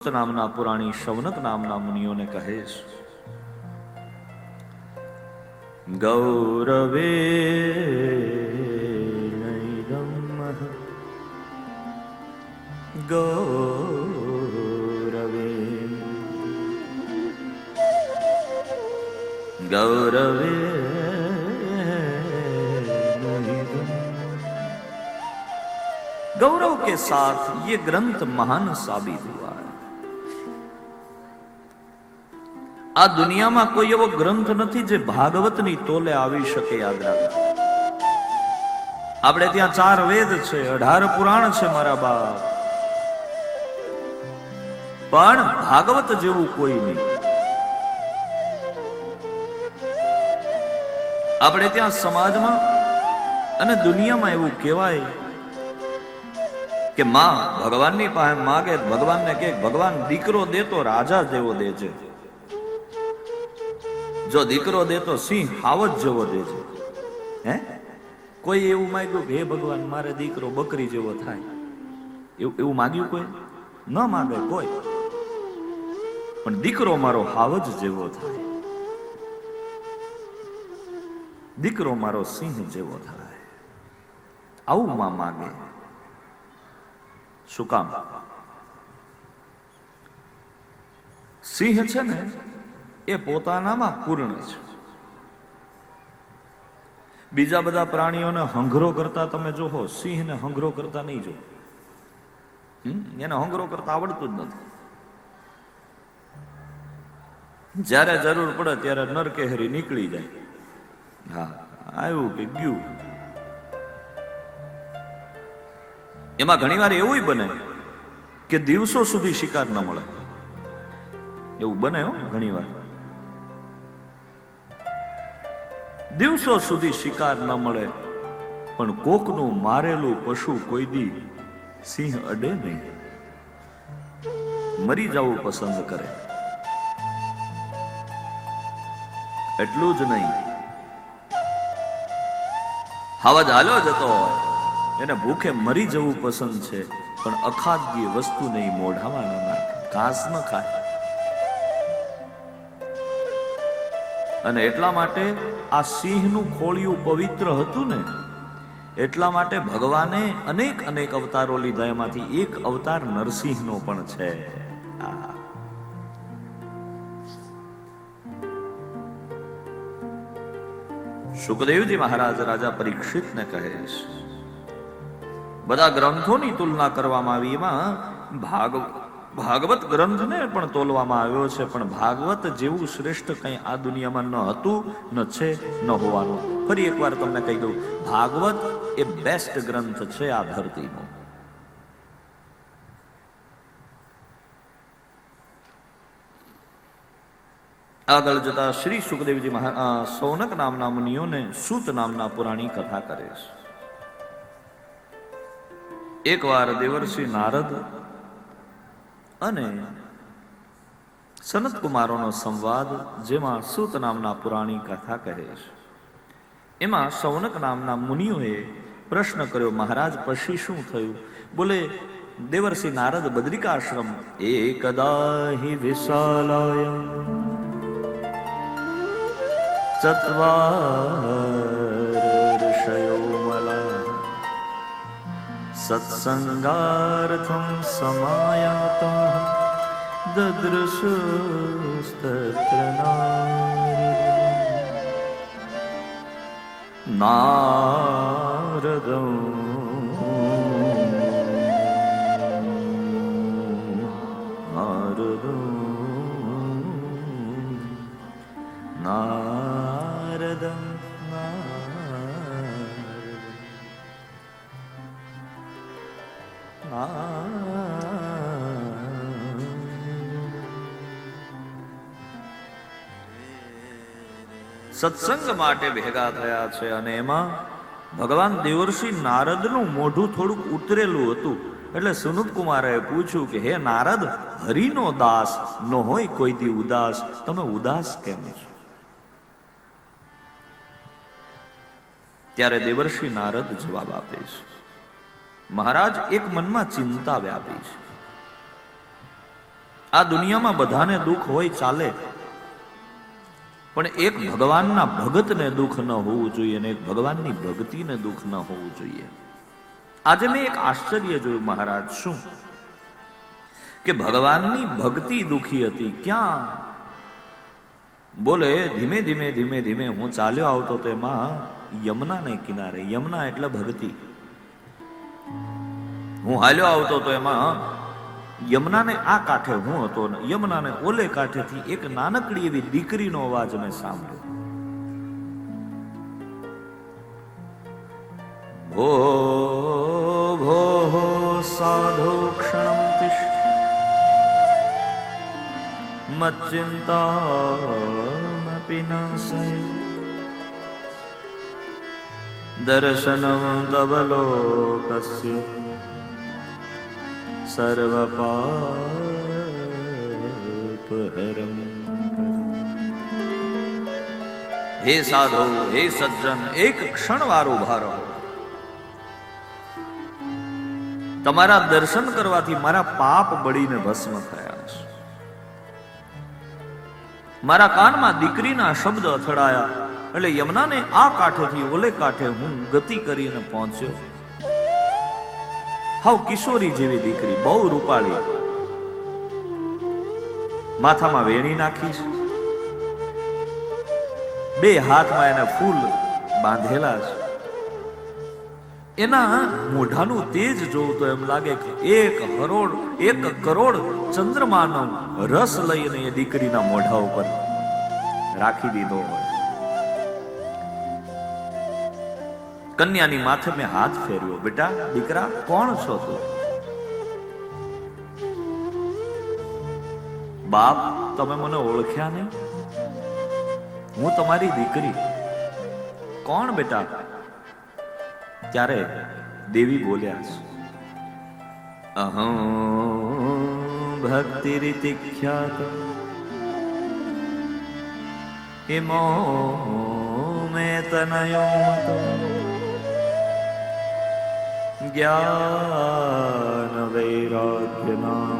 નામના પુરાણી શૌનક નામના મુનિઓને કહે છે ગૌરવે ગૌરવે गौरवे गौरव के साथ ये ग्रंथ महान साबित हुआ આ દુનિયામાં કોઈ એવો ગ્રંથ નથી જે ભાગવતની તોલે આવી શકે યાદ આપણે ત્યાં ચાર વેદ છે, અઢાર પુરાણ છે મારા બાપ. પણ ભાગવત જેવું કોઈ નહીં. આપણે ત્યાં સમાજમાં અને દુનિયામાં એવું કહેવાય કે માં ભગવાનની પાસે માગે, ભગવાનને કે ભગવાન દીકરો દે તો રાજા જેવો દે છે જો દીકરો દે તો સિંહ હાવજ જેવો દે છે. હે? કોઈ એવું માગ્યું કે, હે ભગવાન, મારે દીકરો બકરી જેવો થાય. એવું એવું માગ્યું કોઈ? ન માગે કોઈ. પણ દીકરો મારો હાવજ જેવો થાય. દીકરો મારો સિંહ જેવો થાય. આવું માં માગે. શું કામ? સિંહ છે ને એ પોતાનામાં પૂર્ણ છે. બીજા બધા પ્રાણીઓને હંઘરો કરતા તમે જોહો, સિંહને હંઘરો કરતા નહીં જો? એને હંગરો કરતા આવડતું જ નથી. જ્યારે જરૂર પડે ત્યારે નરકેહરી નીકળી જાય. હા, આવ્યું કે ગયું. એમાં ઘણીવાર એવું બને કે દિવસો સુધી શિકાર ન મળે. એવું બને હો ઘણીવાર. દિવસો સુધી શિકાર ન મળે. પણ કોકનું મારેલું પશુ કોઈ દી સિંહ અડે નહીં. મરી જવું પસંદ કરે. એટલું જ નહીં. હવા હાલો જતો હોય. એને ભૂખે મરી જવું પસંદ છે, પણ અખાદ્ય વસ્તુ નહીં, મોઢામાં નાખે, ઘાસ ન ખાય. અને એટલા માટે આ સિંહનું ખોળિયું પવિત્ર હતું ને, એટલા માટે ભગવાને અનેક અનેક અવતારો લીધા, એમાંથી એક અવતાર નરસિંહનો પણ છે. સુખદેવજી મહારાજ રાજા પરીક્ષિતને કહે છે, બધા ગ્રંથોની તુલના કરવામાં આવી, એમાં ભાગ ભાગવત ગ્રંથને પણ તોલવામાં આવ્યો છે, પણ ભાગવત જેવું શ્રેષ્ઠ કંઈ આ દુનિયામાં ન હતું, ન છે, ન હોવાનું. ફરી એકવાર તમને કહી દઉં, ભાગવત એ બેસ્ટ ગ્રંથ છે આ ધરતીનો. આગળ જતા શ્રી સુખદેવજી મહા સૌનક નામના મુનિઓને સૂત નામના પુરાણી કથા કરે છે. એકવાર દેવર્ષિ નારદ અને સનત કુમારોનો સંવાદ, જેમાં સૂત નામના પુરાણી કથા કહે છે. એમાં સૌનક નામના મુનિઓએ પ્રશ્ન કર્યો, મહારાજ, પછી શું થયું? બોલે, દેવર્ષિ નારદ બદ્રિકાશ્રમ એકદા હિ વિશાલાય ચત્વાર ઋષયો सत्सङ्गार्थं समायाताः ददृशस्तत्र नारदम्। नारदम्। न સત્સંગ માટે ભેગા થયા છે અને એમાં ભગવાન દેવર્ષિ નારદનું મોઢું થોડુંક ઉતરેલું હતું. એટલે સુનત કુમારે પૂછ્યું કે, હે નારદ, હરિનો દાસ, ન હોય કોઈ દી ઉદાસ. તમે ઉદાસ કેમ છો? ત્યારે દેવર્ષિ નારદ જવાબ આપે છે, મહારાજ, એક મનમાં ચિંતા વ્યાપી છે. આ દુનિયામાં બધાને દુઃખ હોય ચાલે પણ એક ભગવાનના ભગતને દુઃખ ન હોવું જોઈએ અને એક ભગવાનની ભક્તિને દુઃખ ન હોવું જોઈએ. આજે મેં એક આશ્ચર્ય જોયું મહારાજ, શું? કે ભગવાનની ભક્તિ દુખી હતી, ક્યાં? બોલે, ધીમે ધીમે ધીમે ધીમે હું ચાલ્યો આવતો તો એમાં યમુનાને કિનારે, યમુના એટલે ભક્તિ. હું હાલ્યો આવતો તો એમાં યમુનાને આ કાંઠે હું હતો ને યમુનાને ઓલે કાંઠેથી એક નાનકડી એવી દીકરીનો અવાજ મેં સાંભળ્યો. ભો ભો સાધુ ક્ષણમ તિષ્ઠ. મચ્ચિંતામપી ન દર્શનમ તવ લોકસ્ય. સર્વપાપહરમ હે સાધુ હે સજ્જન એક ક્ષણ વાર ઊભા તમારા દર્શન કરવાથી મારા પાપ બળીને ભસ્મ થયા છે. મારા કાનમાં દીકરીના શબ્દ અથડાયા, એટલે યમુનાને આ કાંઠેથી ઓલે કાંઠે હું ગતિ કરીને પહોંચ્યો. હાવ કિશોરી જેવી દીકરી, બહુ રૂપાળી. માથામાં વેણી નાખી છે બે હાથમાં એને ફૂલ બાંધેલા છે. એના મોઢાનું તેજ જોવું તો એમ લાગે કે એક હરોડ એક કરોડ ચંદ્રમાનો રસ લઈને એ દીકરીના મોઢા ઉપર રાખી દીધો હોય. કન્યાની માથે મેં હાથ ફેર્યો. બેટા, દીકરા, કોણ છો તું? બાપ, તમે મને ઓળખ્યા નહીં હું તમારી દીકરી. કોણ બેટા? ત્યારે દેવી બોલ્યા છે અહં ભક્તિ રીતિ ખ્યાત. હિમો મેં તનયો ज्ञानवैराग्यनाम्